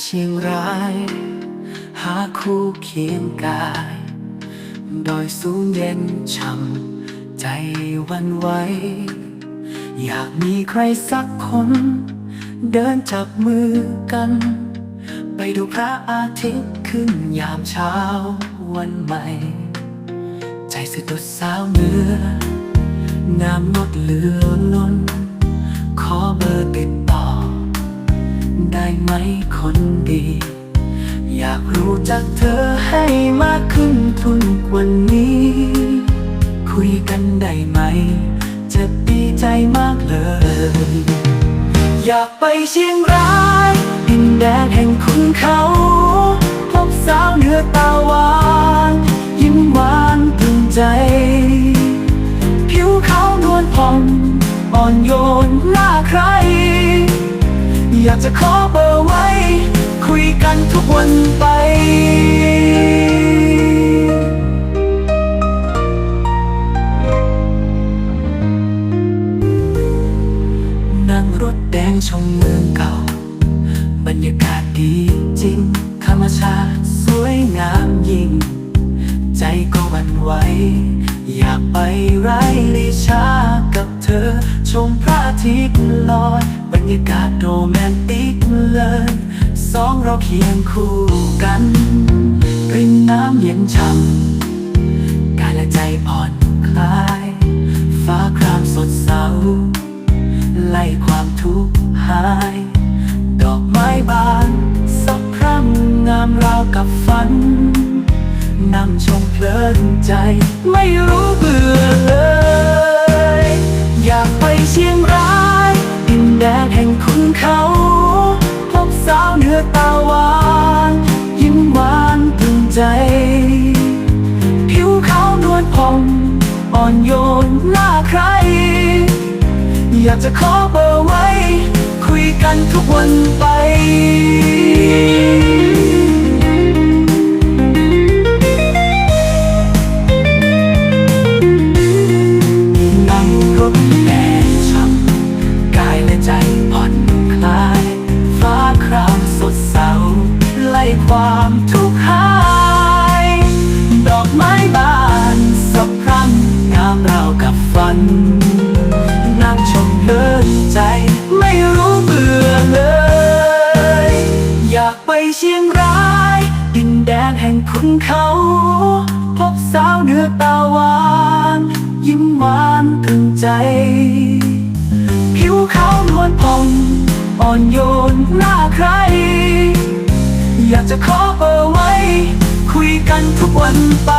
เชียงราย หาคู่เคียงกาย ดอยสูงเด่นช่ำใจวันไหว อยากมีใครสักคน เดินจับมือกัน ไปดูพระอาทิตย์ขึ้นยามเช้าวันใหม่ ใจสะดุดสาวเหนือน้ำงดเหลือล้นขอเบอร์ติด ไหมคนดี อยากรู้จักเธอให้มากขึ้นทุกวันนี้ คุยกันได้ไหม จะดีใจมากเลย อยากไปเชียงรายดินแดนแห่งคุณเขาพบสาวเหนือตาหวาน ยิ้มหวานตึงใจ ผิวขาวนวลผ่องอ่อนโยนน่าใคร อยากจะขอเบอร์ไว้ คุยกันทุกวันไปนั่งรถแดงชมเมืองเก่า บรรยากาศดีจริง ธรรมชาติสวยงามยิ่ง ใจก็วันไหว อยากไปไร่ลิชากับเธอชมพระ ทิตย์ลอย บรรยากาศโรแมนติกเลยสองเราเคียงคู่กันริมน้ำเย็นช่ำกายและใจผ่อนคลาย ฟ้าครามสดใสไล่ความทุกข์หาย ดอกไม้บานสักพรั่งงามราวกับฝัน นั่งชมเพลินใจไม่รู้เบื่อ อ่อนโยนหน้าใคร อยากจะขอเบอร์ไว้ คุยกันทุกวันไป นั่งชมเพลินใจ ไม่รู้เบื่อเลย อยากไปเชียงราย ดินแดนแห่งคุณเขา พบสาวเหนือตาหวาน ยิ้มหวานตึงใจ ผิวขาวนวลผ่องอ่อนโยนหน่าใคร อยากจะขอเบอร์ไว้ คุยกันทุกวันไป